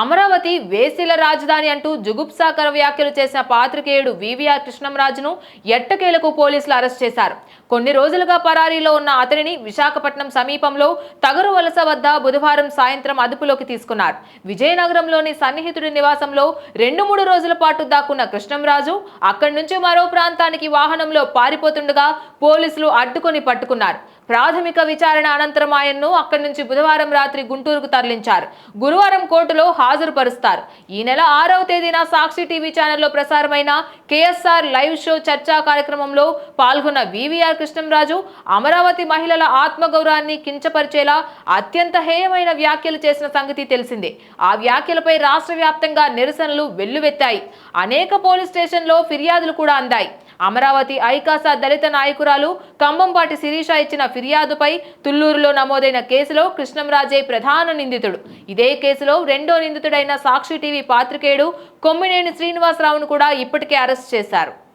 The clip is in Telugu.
అమరావతి వేసిల రాజధాని అంటూ జుగుప్సాకర వ్యాఖ్యలు చేసిన పాత్రికేయుడు వివిఆర్ కృష్ణంరాజును ఎట్టకేలకు పోలీసులు అరెస్ట్ చేశారు. కొన్ని రోజులుగా పరారీలో ఉన్న అతనిని విశాఖపట్నం సమీపంలో తగరు వలస వద్ద బుధవారం సాయంత్రం అదుపులోకి తీసుకున్నారు. విజయనగరంలోని సన్నిహితుడి నివాసంలో రెండు మూడు రోజుల పాటు దాక్కున్న కృష్ణంరాజు అక్కడి నుంచి మరో ప్రాంతానికి వాహనంలో పారిపోతుండగా పోలీసులు అడ్డుకొని పట్టుకున్నారు. ప్రాథమిక విచారణ అనంతరం ఆయన్ను అక్కడి నుంచి బుధవారం రాత్రి గుంటూరుకు తరలించారు. గురువారం కోర్టులో హాజరుపరుస్తారు. ఈ నెల ఆరవ తేదీన సాక్షి టీవీ ఛానల్లో ప్రసారమైన కేఎస్ఆర్ లైవ్ షో చర్చా కార్యక్రమంలో పాల్గొన్న వివిఆర్ కృష్ణంరాజు అమరావతి మహిళల ఆత్మగౌరవాన్ని కించపరిచేలా అత్యంత హేయమైన వ్యాఖ్యలు చేసిన సంగతి తెలిసిందే. ఆ వ్యాఖ్యలపై రాష్ట్ర వ్యాప్తంగా నిరసనలు వెల్లువెత్తాయి. అనేక పోలీస్ స్టేషన్లో ఫిర్యాదులు కూడా అందాయి. అమరావతి ఐకాసా దళిత నాయకురాలు కంబంపాటి శిరీష ఇచ్చిన ఫిర్యాదుపై తుల్లూరులో నమోదైన కేసులో కృష్ణంరాజే ప్రధాన నిందితుడు. ఇదే కేసులో రెండో నిందితుడైన సాక్షి టీవీ పాత్రికేయుడు కొమ్మినేని శ్రీనివాసరావును కూడా ఇప్పటికే అరెస్ట్ చేశారు.